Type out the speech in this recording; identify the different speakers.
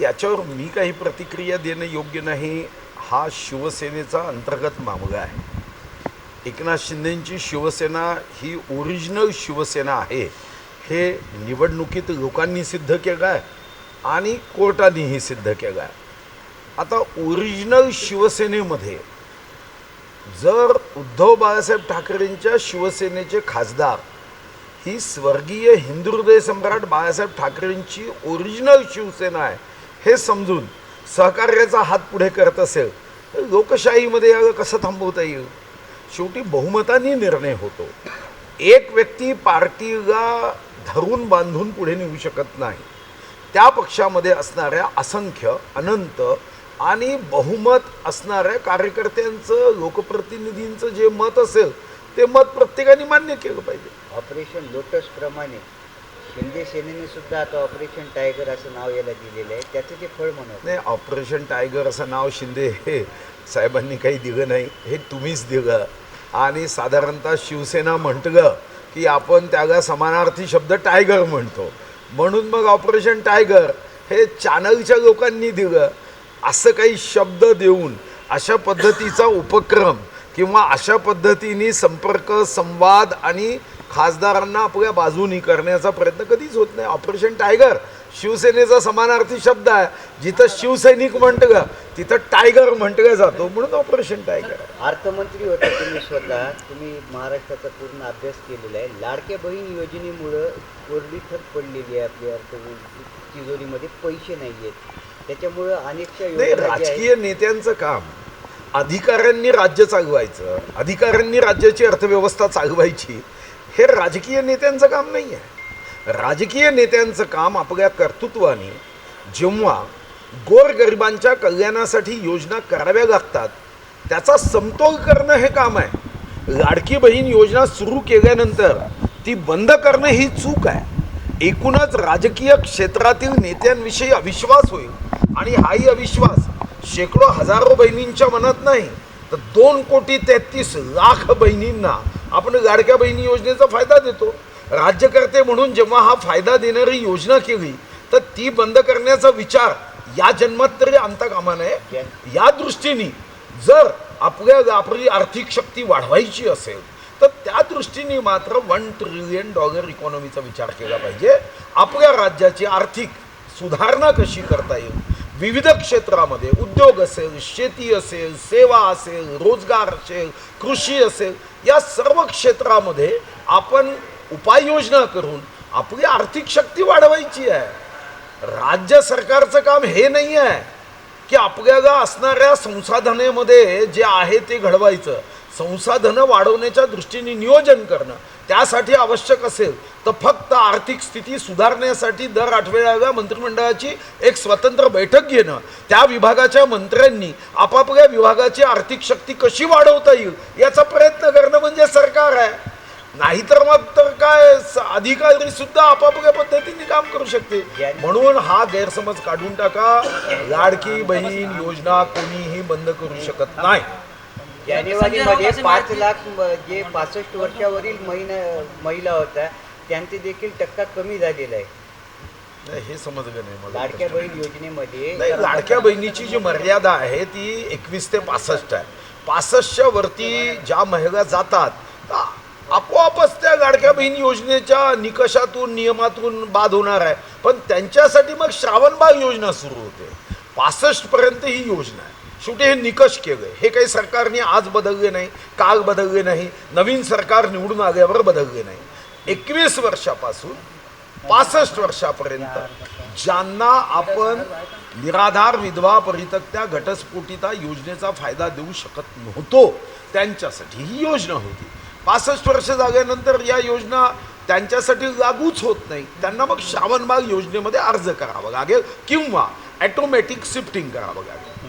Speaker 1: याच्यावर मी काही प्रतिक्रिया देणं योग्य नाही. हा शिवसेनेचा अंतर्गत मामला आहे. एकनाथ शिंदेंची शिवसेना ही ओरिजिनल शिवसेना आहे. हे निवडणुकीत लोकांनी सिद्ध केलं आहे आणि कोर्टानेही सिद्ध केलं आहे. आता ओरिजिनल शिवसेनेमध्ये जर उद्धव बाळासाहेब ठाकरेंच्या शिवसेनेचे खासदार ही स्वर्गीय हिंदुहृदय सम्राट बाळासाहेब ठाकरेंची ओरिजिनल शिवसेना आहे हे समजून सहकार्याचा हात पुढे करत असेल तर लोकशाहीमध्ये याला कसं थांबवता येईल? शेवटी बहुमताने निर्णय होतो. एक व्यक्ती पार्टीला धरून बांधून पुढे नेऊ शकत नाही. त्या पक्षामध्ये असणाऱ्या असंख्य अनंत आणि बहुमत असणाऱ्या कार्यकर्त्यांचं लोकप्रतिनिधींचं जे मत असेल ते मत प्रत्येकाने मान्य केलं पाहिजे.
Speaker 2: ऑपरेशन लोटस प्रमाणे शिंदे सेनेने सुद्धा आता ऑपरेशन टायगर असं नाव याला दिलेलं आहे. त्याचं ते फळ म्हणत
Speaker 1: नाही ऑपरेशन टायगर असं नाव शिंदे हे साहेबांनी काही दिलं नाही. हे तुम्हीच दिलं. आणि साधारणतः शिवसेना म्हटलं की आपण त्याला समानार्थी शब्द टायगर म्हणतो. म्हणून मग ऑपरेशन टायगर हे चॅनलच्या लोकांनी दिलं. असं काही शब्द देऊन अशा पद्धतीचा उपक्रम किंवा अशा पद्धतीने संपर्क संवाद आणि खासदारांना आपल्या बाजूनी करण्याचा प्रयत्न कधीच होत नाही. ऑपरेशन टायगर शिवसेनेचा समानार्थी शब्द आहे. जिथं शिवसैनिक म्हटलं तिथं टायगर म्हटलं जातो. म्हणून ऑपरेशन टायगर
Speaker 2: अर्थमंत्री होता तुम्ही स्वतः. तुम्ही महाराष्ट्राचा पूर्ण अभ्यास केलेला आहे. लाडक्या बहीण योजनेमुळं कोरडी थक पडलेली आहे आपली अर्थ तिजोरीमध्ये पैसे नाही आहेत. त्याच्यामुळं अनेकशा
Speaker 1: राजकीय नेत्यांचं काम. अधिकाऱ्यांनी राज्य चालवायचं. अधिकाऱ्यांनी राज्याची अर्थव्यवस्था चालवायची. हे राजकीय नेत्यांचं काम नाही आहे राजकीय नेत्यांचं काम आपल्या कर्तृत्वाने जेव्हा गोरगरिबांच्या कल्याणासाठी योजना कराव्या लागतात त्याचा समतोल करणं हे काम आहे. लाडकी बहीण योजना सुरू केल्यानंतर ती बंद करणं ही चूक आहे. एकूणच राजकीय क्षेत्रातील नेत्यांविषयी अविश्वास होईल. आणि हाही अविश्वास शेकडो हजारो बहिणींच्या मनात नाही तर दोन कोटी तेहतीस लाख बहिणींना आपण लाडक्या बहिणी योजनेचा फायदा देतो. राज्यकर्ते म्हणून जेव्हा हा फायदा देणारी योजना केली तर ती बंद करण्याचा विचार या जन्मात तरी आणता कामा नये या. दृष्टीने जर आपल्या आपली आर्थिक शक्ती वाढवायची असेल तर त्या दृष्टीने मात्र वन ट्रिलियन डॉलर इकॉनॉमीचा विचार केला पाहिजे. आपल्या राज्याची आर्थिक सुधारणा कशी करता येईल? विविध क्षेत्रामध्ये उद्योग असेल शेती असेल सेवा असेल रोजगार असेल कृषी असेल या सर्व क्षेत्रामध्ये आपण उपाययोजना करून आपली आर्थिक शक्ती वाढवायची आहे. राज्य सरकारचं काम हे नाही आहे की आपल्याला असणाऱ्या संसाधनेमध्ये जे आहे ते घडवायचं. संसाधनं वाढवण्याच्या दृष्टीने नियोजन करणं. त्यासाठी आवश्यक असेल तर फक्त आर्थिक स्थिती सुधारण्यासाठी दर आठवड्याला मंत्रिमंडळाची एक स्वतंत्र बैठक घेणं. त्या विभागाच्या मंत्र्यांनी आपापल्या विभागाची आर्थिक शक्ती कशी वाढवता येईल याचा प्रयत्न करणं म्हणजे सरकार आहे. नाहीतर मग तर काय अधिकारी सुद्धा आपापल्या पद्धतीने काम करू शकते. म्हणून हा गैरसमज काढून टाका. लाडकी बहीण योजना कोणीही बंद करू शकत नाही.
Speaker 2: जानेवारीमध्ये पाच लाख जे पासष्ट वर्षावरील महिना महिला होत्या त्यांचे देखील टक्का कमी झालेला आहे.
Speaker 1: नाही, हे समजलं नाही मला
Speaker 2: लाडक्या बहीण योजनेमध्ये
Speaker 1: नाही लाडक्या बहिणीची जी मर्यादा आहे ती एकवीस ते पासष्ट आहे. पासष्टच्या वरती ज्या महिला जातात तर आपोआपच त्या लाडक्या बहीण योजनेच्या निकषातून नियमातून बाद होणार आहे. पण त्यांच्यासाठी मग श्रावणबाग योजना सुरू होते. पासष्ट पर्यंत ही योजना आहे. शेवटी हे निकष केलं. हे काही सरकारने आज बदलले नाही काल बदलले नाही नवीन सरकार निवडून आल्यावर बदलले नाही. एकवीस वर्षापासून पासष्ट वर्षापर्यंत ज्यांना आपण निराधार विधवा परितक्त्या घटस्फोटिता योजनेचा फायदा देऊ शकत नव्हतो त्यांच्यासाठी ही योजना होती. पासष्ट वर्ष झाल्यानंतर या योजना त्यांच्यासाठी लागूच होत नाही. त्यांना मग श्रावणबाग योजनेमध्ये अर्ज करावा लागेल किंवा ॲटोमॅटिक शिफ्टिंग करावं लागेल.